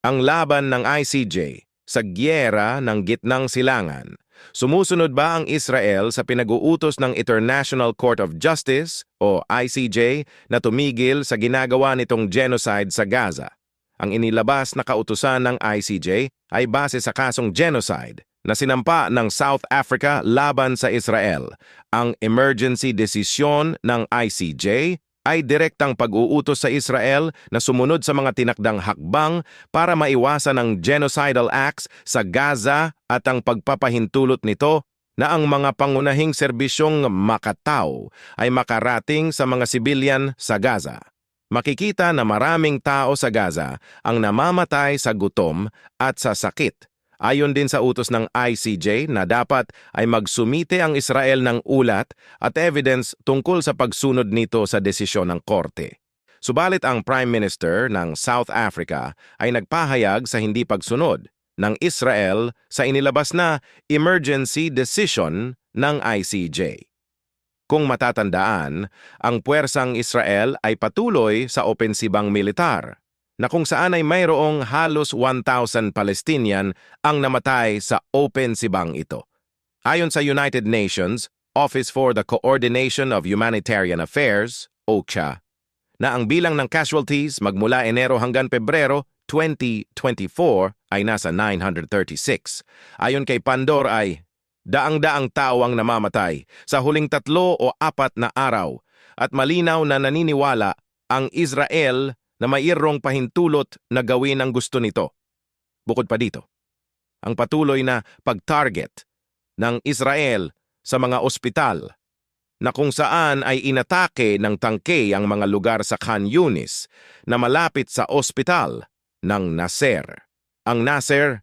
ang laban ng ICJ sa gyera ng gitnang silangan. Sumusunod ba ang Israel sa pinag-uutos ng International Court of Justice o ICJ na tumigil sa ginagawa nitong genocide sa Gaza? Ang inilabas na kautusan ng ICJ ay base sa kasong genocide na sinampa ng South Africa laban sa Israel. Ang emergency decision ng ICJ ay direktang pag-uutos sa Israel na sumunod sa mga tinakdang hakbang para maiwasan ang genocidal acts sa Gaza at ang pagpapahintulot nito na ang mga pangunahing serbisyong makataw ay makarating sa mga sibilyan sa Gaza. Makikita na maraming tao sa Gaza ang namamatay sa gutom at sa sakit Ayon din sa utos ng ICJ na dapat ay magsumite ang Israel ng ulat at evidence tungkol sa pagsunod nito sa desisyon ng korte. Subalit ang Prime Minister ng South Africa ay nagpahayag sa hindi pagsunod ng Israel sa inilabas na emergency decision ng ICJ. Kung matatandaan, ang puwersang Israel ay patuloy sa opensibang militar na kung saan ay mayroong halos 1,000 Palestinian ang namatay sa open sibang ito. Ayon sa United Nations, Office for the Coordination of Humanitarian Affairs, OCHA, na ang bilang ng casualties magmula Enero hanggang Pebrero 2024 ay nasa 936. Ayon kay Pandor ay daang-daang tao ang namamatay sa huling tatlo o apat na araw at malinaw na naniniwala ang Israel na mayroong pahintulot na gawin ang gusto nito. Bukod pa dito, ang patuloy na pag-target ng Israel sa mga ospital na kung saan ay inatake ng tangke ang mga lugar sa Khan Yunis na malapit sa ospital ng Nasser. Ang Nasser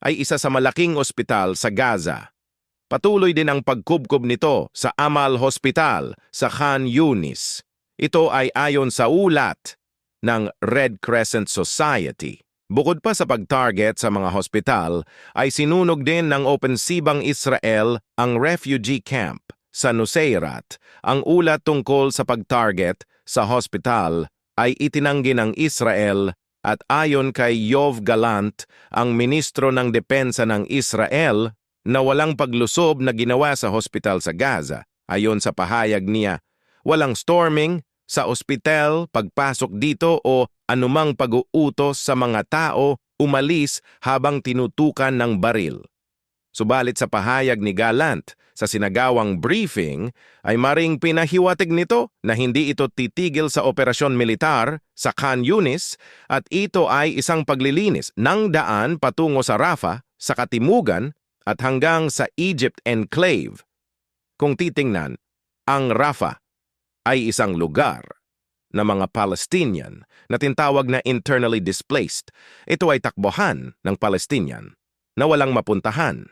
ay isa sa malaking ospital sa Gaza. Patuloy din ang pagkubkob nito sa Amal Hospital sa Khan Yunis. Ito ay ayon sa ulat ng Red Crescent Society. Bukod pa sa pag-target sa mga hospital, ay sinunog din ng opensibang Israel ang refugee camp sa Nuseirat. Ang ulat tungkol sa pag-target sa hospital ay itinanggi ng Israel at ayon kay Yov Galant, ang ministro ng depensa ng Israel, na walang paglusob na ginawa sa hospital sa Gaza. Ayon sa pahayag niya, walang storming, sa ospital, pagpasok dito o anumang pag-uutos sa mga tao umalis habang tinutukan ng baril. Subalit sa pahayag ni Galant sa sinagawang briefing ay maring pinahiwatig nito na hindi ito titigil sa operasyon militar sa Khan Yunis at ito ay isang paglilinis ng daan patungo sa Rafah, sa Katimugan at hanggang sa Egypt Enclave. Kung titingnan, ang Rafah ay isang lugar na mga Palestinian na tinatawag na internally displaced. Ito ay takbohan ng Palestinian na walang mapuntahan.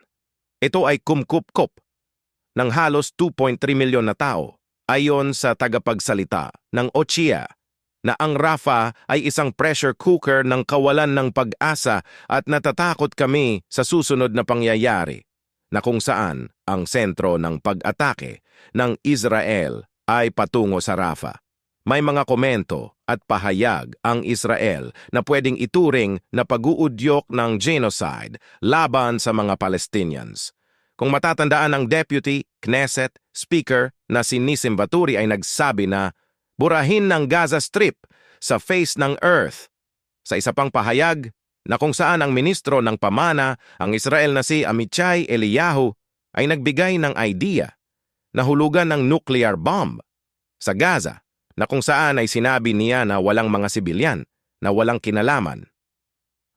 Ito ay kumkup-kup ng halos 2.3 milyon na tao ayon sa tagapagsalita ng OCHIA na ang Rafa ay isang pressure cooker ng kawalan ng pag-asa at natatakot kami sa susunod na pangyayari na kung saan ang sentro ng pag-atake ng Israel ay patungo sa Rafa. May mga komento at pahayag ang Israel na pwedeng ituring na pag-uudyok ng genocide laban sa mga Palestinians. Kung matatandaan ng Deputy Knesset Speaker na si Nisim Baturi ay nagsabi na burahin ng Gaza Strip sa face ng Earth. Sa isa pang pahayag na kung saan ang ministro ng pamana, ang Israel na si Amichai Eliyahu, ay nagbigay ng idea nahulugan ng nuclear bomb sa Gaza na kung saan ay sinabi niya na walang mga sibilyan, na walang kinalaman.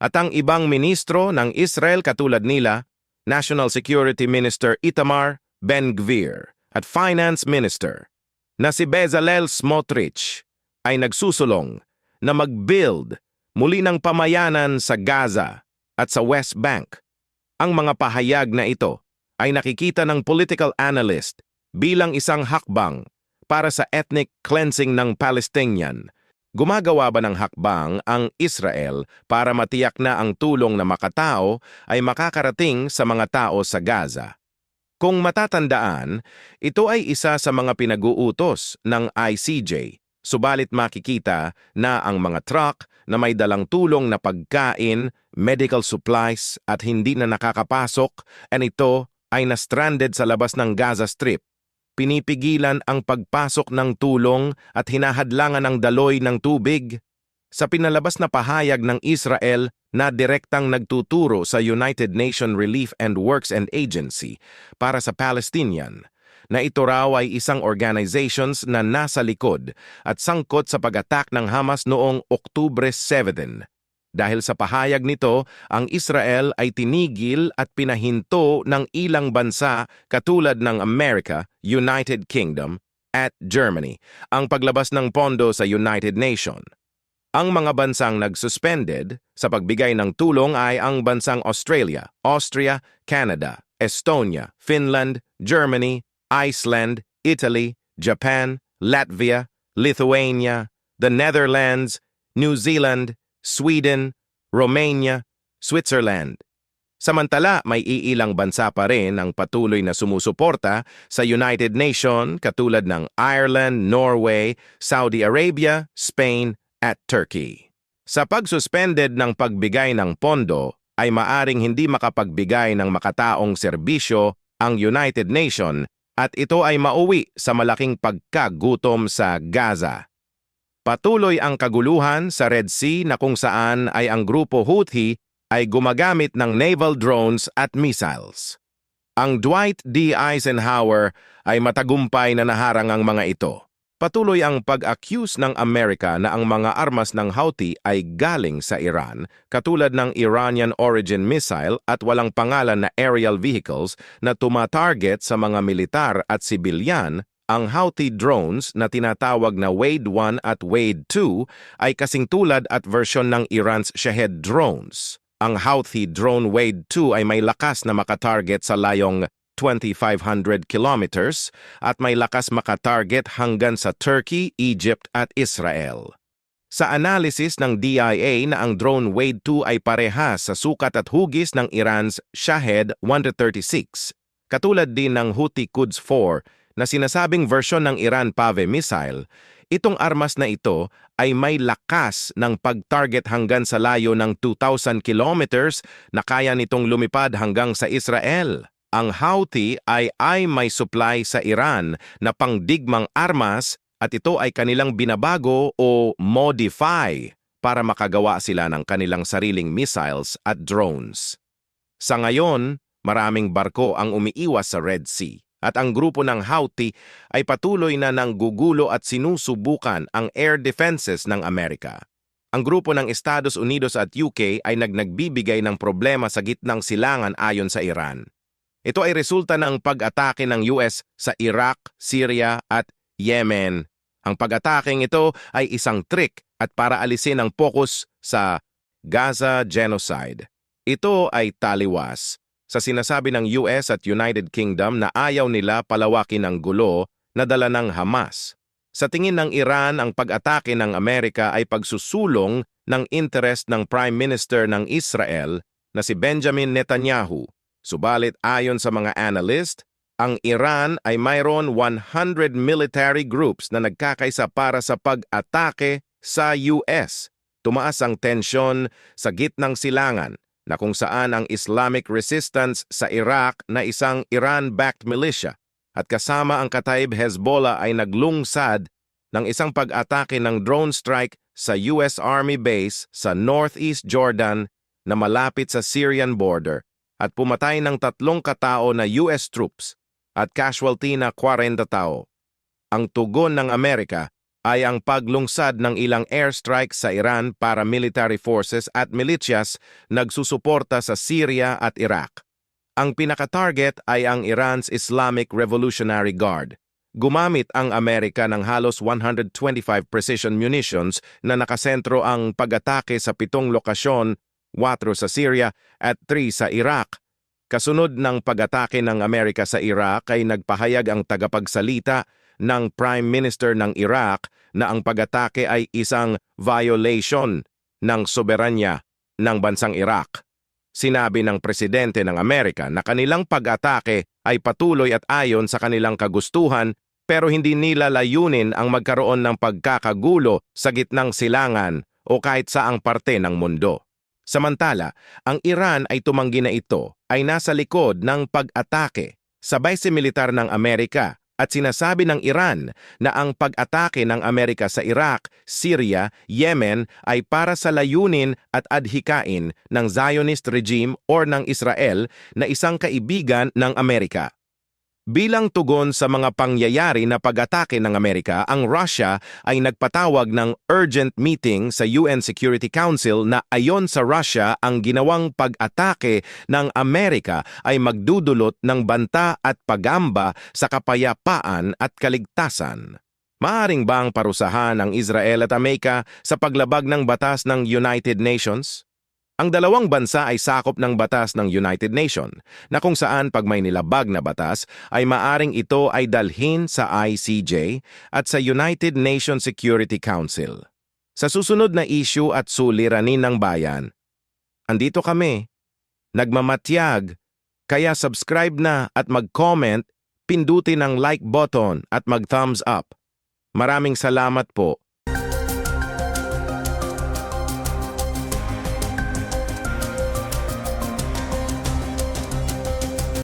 At ang ibang ministro ng Israel katulad nila, National Security Minister Itamar Ben-Gvir at Finance Minister na si Bezalel Smotrich ay nagsusulong na mag-build muli ng pamayanan sa Gaza at sa West Bank. Ang mga pahayag na ito ay nakikita ng political analyst bilang isang hakbang para sa ethnic cleansing ng Palestinian. Gumagawa ba ng hakbang ang Israel para matiyak na ang tulong na makatao ay makakarating sa mga tao sa Gaza? Kung matatandaan, ito ay isa sa mga pinag-uutos ng ICJ, subalit makikita na ang mga truck na may dalang tulong na pagkain, medical supplies at hindi na nakakapasok and ito ay na-stranded sa labas ng Gaza Strip. Pinipigilan ang pagpasok ng tulong at hinahadlangan ng daloy ng tubig. Sa pinalabas na pahayag ng Israel na direktang nagtuturo sa United Nation Relief and Works and Agency para sa Palestinian, na ito raw ay isang organizations na nasa likod at sangkot sa pag-attack ng Hamas noong Oktubre 7. Dahil sa pahayag nito, ang Israel ay tinigil at pinahinto ng ilang bansa katulad ng America, United Kingdom, at Germany ang paglabas ng pondo sa United Nation. Ang mga bansang nag-suspended sa pagbigay ng tulong ay ang bansang Australia, Austria, Canada, Estonia, Finland, Germany, Iceland, Italy, Japan, Latvia, Lithuania, the Netherlands, New Zealand, Sweden, Romania, Switzerland. Samantala, may iilang bansa pa rin ang patuloy na sumusuporta sa United Nation katulad ng Ireland, Norway, Saudi Arabia, Spain at Turkey. Sa pagsuspended ng pagbigay ng pondo, ay maaring hindi makapagbigay ng makataong serbisyo ang United Nation at ito ay mauwi sa malaking pagkagutom sa Gaza. Patuloy ang kaguluhan sa Red Sea na kung saan ay ang grupo Houthi ay gumagamit ng naval drones at missiles. Ang Dwight D. Eisenhower ay matagumpay na naharang ang mga ito. Patuloy ang pag-accuse ng Amerika na ang mga armas ng Houthi ay galing sa Iran, katulad ng Iranian origin missile at walang pangalan na aerial vehicles na tumatarget sa mga militar at sibilyan ang Houthi drones na tinatawag na Wade 1 at Wade 2 ay kasing tulad at versyon ng Iran's Shahed drones. Ang Houthi drone Wade 2 ay may lakas na makatarget sa layong 2,500 kilometers at may lakas makatarget hanggang sa Turkey, Egypt at Israel. Sa analysis ng DIA na ang drone Wade 2 ay parehas sa sukat at hugis ng Iran's Shahed 136, katulad din ng Houthi Quds 4 na sinasabing version ng Iran Pave missile, itong armas na ito ay may lakas ng pag-target hanggang sa layo ng 2,000 kilometers na kaya nitong lumipad hanggang sa Israel. Ang Houthi ay ay may supply sa Iran na pangdigmang armas at ito ay kanilang binabago o modify para makagawa sila ng kanilang sariling missiles at drones. Sa ngayon, maraming barko ang umiiwas sa Red Sea at ang grupo ng Houthi ay patuloy na nanggugulo at sinusubukan ang air defenses ng Amerika. Ang grupo ng Estados Unidos at UK ay nagnagbibigay ng problema sa gitnang silangan ayon sa Iran. Ito ay resulta ng pag-atake ng US sa Iraq, Syria at Yemen. Ang pag-ataking ito ay isang trick at para alisin ang focus sa Gaza genocide. Ito ay taliwas sa sinasabi ng US at United Kingdom na ayaw nila palawakin ang gulo na dala ng Hamas. Sa tingin ng Iran, ang pag-atake ng Amerika ay pagsusulong ng interest ng Prime Minister ng Israel na si Benjamin Netanyahu. Subalit ayon sa mga analyst, ang Iran ay mayroon 100 military groups na nagkakaisa para sa pag-atake sa US. Tumaas ang tensyon sa gitnang silangan na kung saan ang Islamic Resistance sa Iraq na isang Iran-backed militia at kasama ang Kataib Hezbollah ay naglungsad ng isang pag-atake ng drone strike sa US Army base sa Northeast Jordan na malapit sa Syrian border at pumatay ng tatlong katao na US troops at casualty na 40 tao. Ang tugon ng Amerika ay ang paglungsad ng ilang airstrike sa Iran para military forces at militias nagsusuporta sa Syria at Iraq. Ang pinaka-target ay ang Iran's Islamic Revolutionary Guard. Gumamit ang Amerika ng halos 125 precision munitions na nakasentro ang pag-atake sa pitong lokasyon, 4 sa Syria at 3 sa Iraq. Kasunod ng pag-atake ng Amerika sa Iraq ay nagpahayag ang tagapagsalita ng Prime Minister ng Iraq na ang pag-atake ay isang violation ng soberanya ng bansang Iraq. Sinabi ng Presidente ng Amerika na kanilang pag-atake ay patuloy at ayon sa kanilang kagustuhan pero hindi nila layunin ang magkaroon ng pagkakagulo sa gitnang silangan o kahit saang parte ng mundo. Samantala, ang Iran ay tumanggi na ito ay nasa likod ng pag-atake sa base militar ng Amerika at sinasabi ng Iran na ang pag-atake ng Amerika sa Iraq, Syria, Yemen ay para sa layunin at adhikain ng Zionist regime or ng Israel na isang kaibigan ng Amerika. Bilang tugon sa mga pangyayari na pag-atake ng Amerika, ang Russia ay nagpatawag ng urgent meeting sa UN Security Council na ayon sa Russia ang ginawang pag-atake ng Amerika ay magdudulot ng banta at pagamba sa kapayapaan at kaligtasan. Maaring bang parusahan ang Israel at Amerika sa paglabag ng batas ng United Nations? Ang dalawang bansa ay sakop ng batas ng United Nations na kung saan pag may nilabag na batas ay maaring ito ay dalhin sa ICJ at sa United Nations Security Council. Sa susunod na issue at suliranin ng bayan, andito kami, nagmamatyag, kaya subscribe na at mag-comment, pindutin ang like button at mag-thumbs up. Maraming salamat po